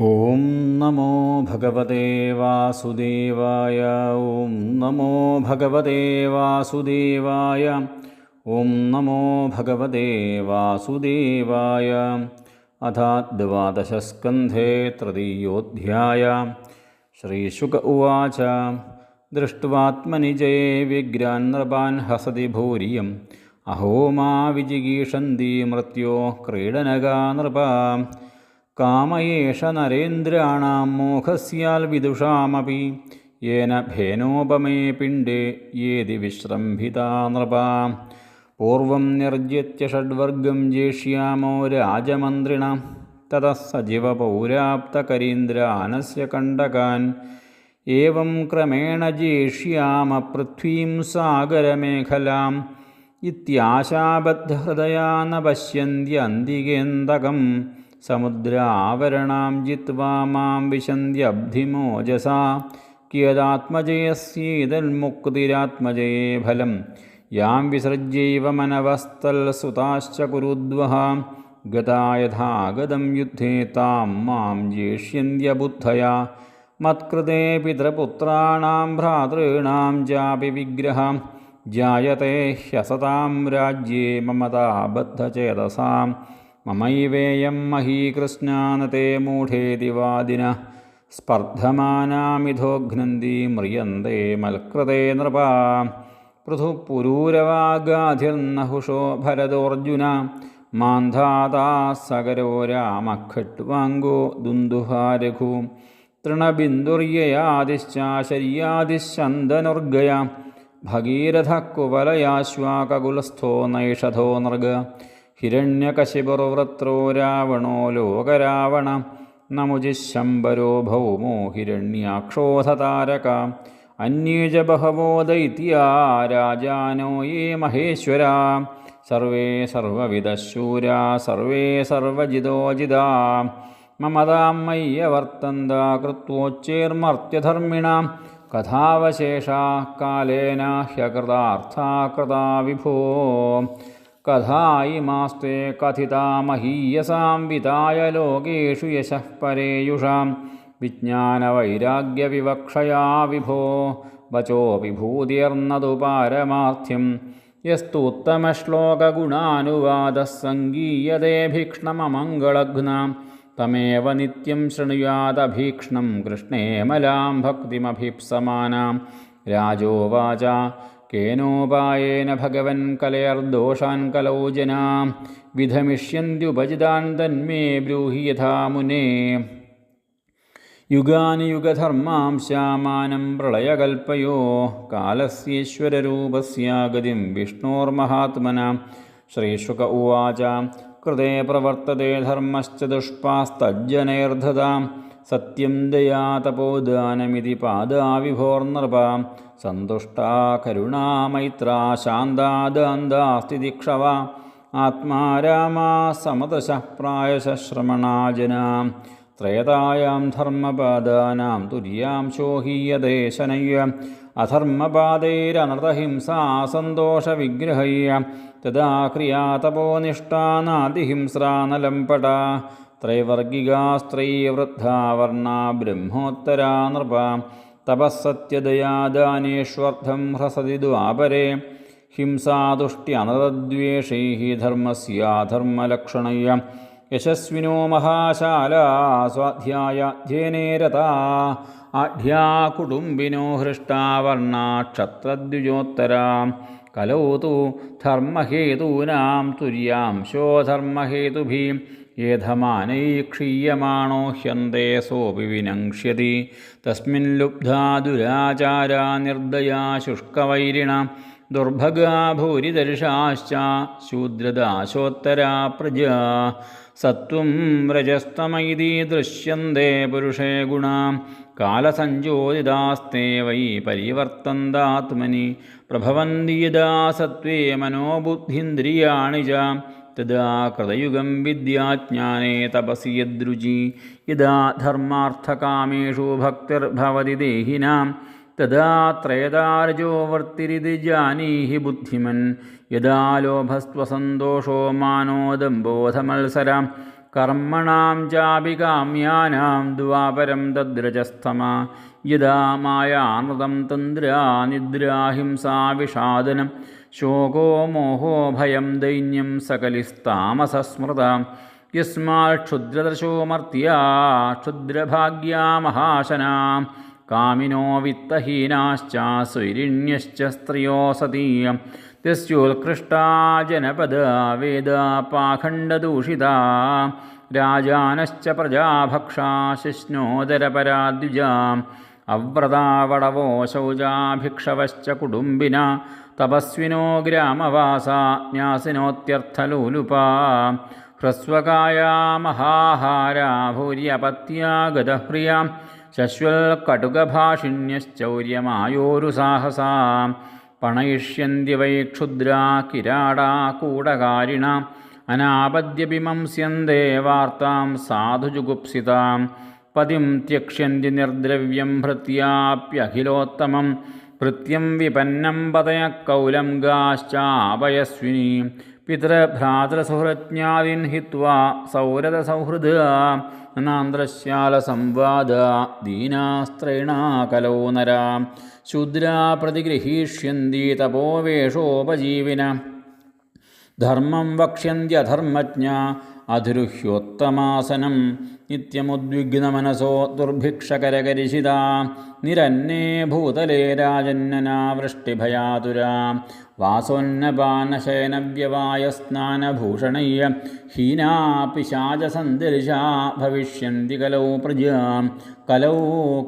ॐ नमो भगवते वासुदेवाय ॐ नमो भगवते वासुदेवाय ॐ नमो भगवते वासुदेवाय। अथाद्वादशस्कन्धे तृतीयोऽध्याय। श्रीशुक उवाच दृष्ट्वात्मनिजे विग्रान्नृपान् हसति भूरियम्। अहो मा विजिगीषन्ति मृत्योः क्रीडनगा नृपा കാമയേഷ നരേന്ദ്രാണാം മോഹസ്യാൽ വിദുഷാമപി. യേന ഭേനോപമേ പിണ്ഡേ യേതി വിശ്രംഭിതാ നൃപ. പൂർവം നിർജ്യത്യ ഷഡ്വർഗം ജേഷ്യാമോ രാജമന്ത്രിണ. തതഃ സജീവപൗരാപ്തകരീന്ദ്രാനസ്യ കണ്ടകാൻ. ഏവം ക്രമേണ ജേഷ്യാമ പൃഥ്വീം സാഗരമേഖലാം. ഇത്യാശാബദ്ധഹൃദയാ ന പശ്യന്ത്യന്തികേന്തകം സമുദ്രാവരണാം ജിത്വാ മാം വിശന്ധ്യബ്ധിമോജസാ കിയദാത്മജയസ്യേതന്മുക്തിരാത്മജയേ ഫലം. യാം വിസൃജ്യൈവ മനവസ്തൽസുതാശ്ച കുരുദ്വഹ. ഗതായഥാഗതം യുദ്ധേ താം മാം ജേഷ്യന്ത്യബുദ്ധയാ. മത്കൃതേ പിതൃപുത്രാണാം ഭ്രാതॄണാം ചാപി വിഗ്രഹം. ജായത്തെ ഹ്യസതാം രാജ്യേ മമതാബദ്ധചേതസാം. മമൈവേയം മഹീകൃഷ്ണാനത്തെ മൂഢേതി വാദിന സ്പർദ്ധമാനാമിധോഘ്നന്തി മ്രിയന്തേ മൽകൃതേ നൃപാ. പുരൂരവാഗാധിർനഹുഷോ ഭരതോർജുന. മാന്ധാതാ സകരോ രാമഖട്വാങ്കോ ദുന്ദുഹാരഘു. തൃണബിന്ദുര്യയാദിശ്ചാശര്യാദിശന്തനുർഗയ ഭഗീരഥക്കുവലയാശ്വാകകുലസ്ഥോ നൈഷധോ നൃഗ. ഹിരണ്യകശിപുർവൃത്രോ രാവണോ ലോകരാവണ നമുജിശംബരോ ഭൗമോ ഹിരണ്യാക്ഷോധതാരക? അന്യേജ ബഹവോ ദൈത്യാ രാജാനോ യേ മഹേശ്വരാ? സർവേ സർവവിദശൂരാ സർവേ സർവജിതോജിതാ. മമതാം മയ്യവർത്തന്ത കൃത്വോച്ചേർമർത്യധർമ്മിണാം. കഥാവശേഷാ കാലേന ഹ്യകൃതാർത്ഥാകൃതാ വിഭോ കഥാ ഇമാസ്തേ കഥിതാ മഹീയസാം വിതായ ലോകേഷു യശഃ പരേയുഷാം. വിജ്ഞാനവൈരാഗ്യവിവക്ഷയാ വിഭോ വചോ വിഭൂതിർന്നതു പാരമാർത്ഥ്യം. യസ്തുത്തമശ്ലോകഗുണാനുവാദः സങ്കീയതേ ഭീക്ഷ്ണമമംഗളഘ്നാം. തമേവ നിത്യം ശൃണുയാദഭീക്ഷ്ണം കൃഷ്ണേമലാം ഭക്തിമഭീപ്സമാനാം. രാജോവാച കേനോപായേന ഭഗവൻ കലയർദോഷാൻ കലൗ ജനാ വിധമിഷ്യന്ത്യുപജിതാൻ തന്മേ ബ്രൂഹി യഥാ മുനേ യുഗാനി യുഗധർമാംശാമാനം പ്രളയകൽപ്പയോ കാലസ്യേശ്വരൂപസ്യാഗതിം വിഷ്ണോർമഹാത്മന ശ്രീശുക ഉവാച കൃതേ പ്രവർത്തതേ ധർമ്മശ്ച ദുഷ്പാസ്തജ്ജനൈർധതാം സത്യം ദയാ തപോദാനമിതി പാദാവിഭോർനൃപ സന്തുഷ്ടാ കരുണാ മൈത്രാ ശാന്താദാന്താസ്തി ദിക്ഷവ. ആത്മാ രാമാ സമതശ പ്രായശ ശ്രമണാജനാം ത്രയതായാം ധർമ്മപാദാനാം തുര്യാം ശോഹീയദേശനയ്യ അധർമ്മപാദൈരനൃതഹിംസാ സന്തോഷവിഗ്രഹയ്യ. തദാ ക്രിയാതപോനിഷ്ഠാനാദിഹിംസ്രാനലംപട ത്രൈവർഗികാസ്ത്രൈവൃദ്ധാ വർണാ ബ്രഹ്മോത്തരാ നൃപ. തപസ്സത്യദയാദാനേഷ്വർത്ഥം ഹ്രസതി ദ്വാപരേ ഹിംസാതുഷ്ട്യനതദ്വേഷൈ ധർമ്മസ്യാധർമ്മലക്ഷണയ്യ യശസ്വിനോ മഹാശാല സ്വാധ്യായാധ്യയനേ രതാ ആഢ്യാ കുടുംബിനോ ഹൃഷ്ടാ कलौ तो धर्महेतूनां तुर्यांशो धर्महेतुभिः येधमानैक्षीयमाणो ह्यंदे सोऽपि विनङ्क्ष्यति। तस्मिन् दुराचारा निर्दया शुष्कवैरिणा, दुर्भगा भूरिदर्शाश्च शूद्रदाशोत्तरा प्रजा। സത്വം രജസ്തമൈതി ദൃശ്യന്തേ പുരുഷേ ഗുണാം. കാലസഞ്ചോദിതാസ്തേ വൈ പരിവർത്തന്താത്മനി. പ്രഭവന്തി യഥാ സത്വേ മനോബുദ്ധീന്ദ്രിയാണി ച. തദാ കൃതയുഗം വിദ്യാജ്ഞാനേ തപസി യദ്രുചി. യഥാ ധർമാർത്ഥകാമേഷു ഭക്തിർഭവതി ദേഹിനാം. തഥാ ത്രേതാരജോ വർത്തിരിതി ജാനീഹി ബുദ്ധിമൻ. യഥാ ലോഭസ്ത്വസന്തോഷോ മാനോദംബോധമത്സര കർമ്മണാം ചാപി കാമ്യാനാം ദ്വാപരം തദ്രജസ്തമ. യഥാ മായാനൃതം തന്ദ്രാ നിദ്രാഹിംസാ വിഷാദനം. ശോകോ മോഹോ ഭയം ദൈന്യം സകലിസ്താമസസ്മൃത. യസ്മാൽ ക്ഷുദ്രദർശോ മർത്യാ ക്ഷുദ്രഭാഗ്യാ മഹാശനാ. കാമിനോ വിത്തഹീനാശ്ച സ്വൈരിണ്യശ്ച സ്ത്രിയോ സതീയം. തസ്യോത്കൃഷ്ടാ ജനപദ വേദ പാഖണ്ഡദൂഷിതാ രാജാനശ്ച പ്രജാഭക്ഷാ ശിഷ്ണോദരപരാദ്വിജാ. അവ്രതാവടവോ ശൗചാഭിക്ഷവശ്ച കുടുംബിന. തപസ്വിനോ ഗ്രാമവാസ. ന്യാസിനോത്യർത്ഥലോലുപാ. ഹ്രസ്വകായാ മഹാഹാരാ. ഭൂര്യപത്യാഗതഹ്രിയ. ശശ്വൽകടുകഭാഷിണ്യശ്ചൗര്യമായോരു സാഹസാ പണയിഷ്യന്തി വൈ ക്ഷുദ്രാ കിരാടാ കൂടകാരിണ. അനാപദ്യപിമംസ്യന്തേ വാർത്താം സാധുജുഗുപ്സിതാം പതിം ത്യക്ഷ്യന്തി നിർദ്രവ്യം ഭൃത്യാപ്യഖിലോത്തമം. ഭൃത്യം വിപന്നം പതയ കൗലം ഗാശ്ചാപയസ്വിനി. പിതൃഭ്രാതൃസുഹൃജ്ഞാതിൻ ഹിത്വാ സൗരതസൗഹൃദ നാന്ത്രശ്യാലസംവാദ ദീനാസ്ത്രൈണാ കലോ നരാ. ശൂദ്രാ പ്രതിഗൃഹീഷ്യന്തി തപോവേഷോപജീവിന. ധർമ്മം വക്ഷ്യന്ത്യധർമ്മജ്ഞ അധിരുഹ്യോത്തമാസനം നിത്യമുദ്വിഗ്നമനസോ ദുർഭിക്ഷകരകരിഷിത നിരന്നേ ഭൂതലേ രാജന്നനാ വൃഷ്ടിഭയാതുരാ വാസോന്നപാനശയനവ്യവായസ്നാനഭൂഷണയ്യ ഹീനാ പിശാചസന്ദർശാ ഭവിഷ്യന്തി കലൗ പ്രജാ കലൗ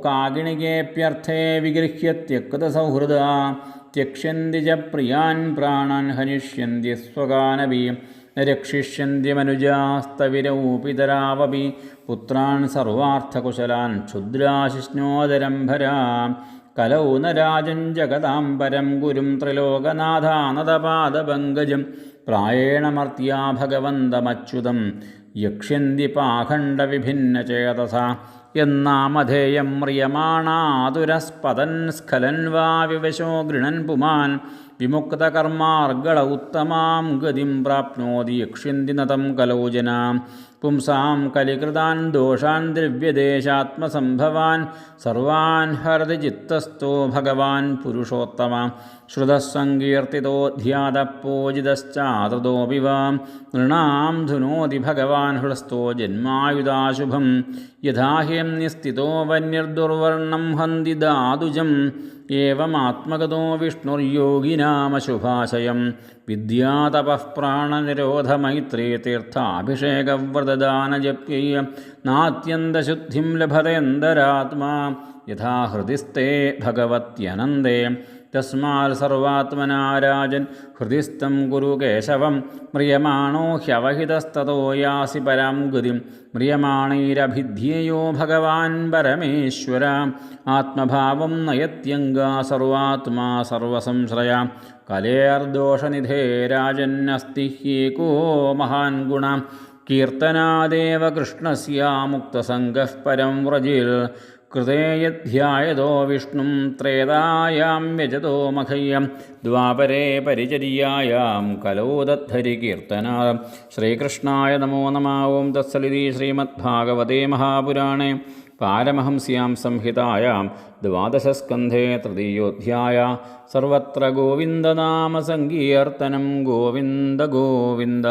കാകിണികേപ്യർത്ഥേ വിഗൃഹ്യ ത്യക്തസൗഹൃദ त्यक्ष्यन्ति च प्राणान् प्राणान् हनिष्यन्ति स्वगानपि न रक्षिष्यन्ति मनुजास्तविरौ पितरावपि पुत्रान् सर्वार्थकुशलान् क्षुद्राशिष्णोदरम्भरा കലൗനരാജൻ ജഗദാംബരം ഗുരും ത്രിലോകനാഥാനദപാദപങ്കജം. പ്രായേണമർത്യാ ഭഗവന്തമച്യുതം. യക്ഷ്യന്തി പാഖണ്ഡ വിഭിന്ന ചേതസ. എന്നാമധേയം മ്രിയമാണാതുരസ്പതൻ സ്ഖലൻ വാ വിവശോ ഗൃണൻ പുമാൻ. विमुक्तकर्मार्गळ उत्तमां गतिं प्राप्नोति यक्षिन्ति नतं कलौ जनां। पुंसां कलिकृतान् दोषान् द्रव्यदेशात्मसम्भवान् सर्वान् हरति चित्तस्थो भगवान् पुरुषोत्तमं। श्रुतः सङ्कीर्तितो ध्यातः पूजितश्चादृतोऽपि वा। नृणां धुनोति भगवान् हृदस्तो जन्मायुधाशुभं यथा यथाहि निस्थितो हन्ति दादुजम् एवमात्मगतो विष्णुर्योगिनामशुभाशयं विद्यातपः प्राणनिरोधमैत्रीतीर्थाभिषेकव्रतदानजप्यै नात्यन्तशुद्धिं लभतेन्दरात्मा यथा हृदिस्ते भगवत्यनन्दे തസ്മാൽ സർവാത്മനാരാജൻ. ഹൃദിസ്ഥം ഗുരു കേശവം. മ്രിയമാണോ ഹ്യവഹിതസ്തോ യാസി പരാം ഗതിം മ്രിയമാണൈരഭിധ്യേയോ ഭഗവാൻ പരമേശ്വര. ആത്മഭാവം നയത്യംഗാ സർവാത്മാ സർവസംശ്രയ. കലേർദോഷനിധേ രാജന്നസ്തി ഹ്യേകോ മഹാൻ ഗുണ. കീർത്തനാദേവ കൃഷ്ണസ്യാമുക്തസംഗഃ പരം വ്രജിൽ. കൃതേയധ്യായതോ വിഷ്ണും ത്രേതായാം വ്യജതോ മഖയ്യം ദ്വാപരേ പരിചര്യായാം കലോദദ്ധരി കീർത്തന ശ്രീകൃഷ്ണായ നമോ നമ ഓം തത്സലിതി ശ്രീമദ്ഭാഗവതേ മഹാപുരാണേ പാരമഹംസ്യാം സംഹിതായാം ദ്വാദശസ്കന്ധേ തൃതീയോധ്യായ സർവത്ര ഗോവിന്ദനാമസങ്കീർത്തനം ഗോവിന്ദ ഗോവിന്ദ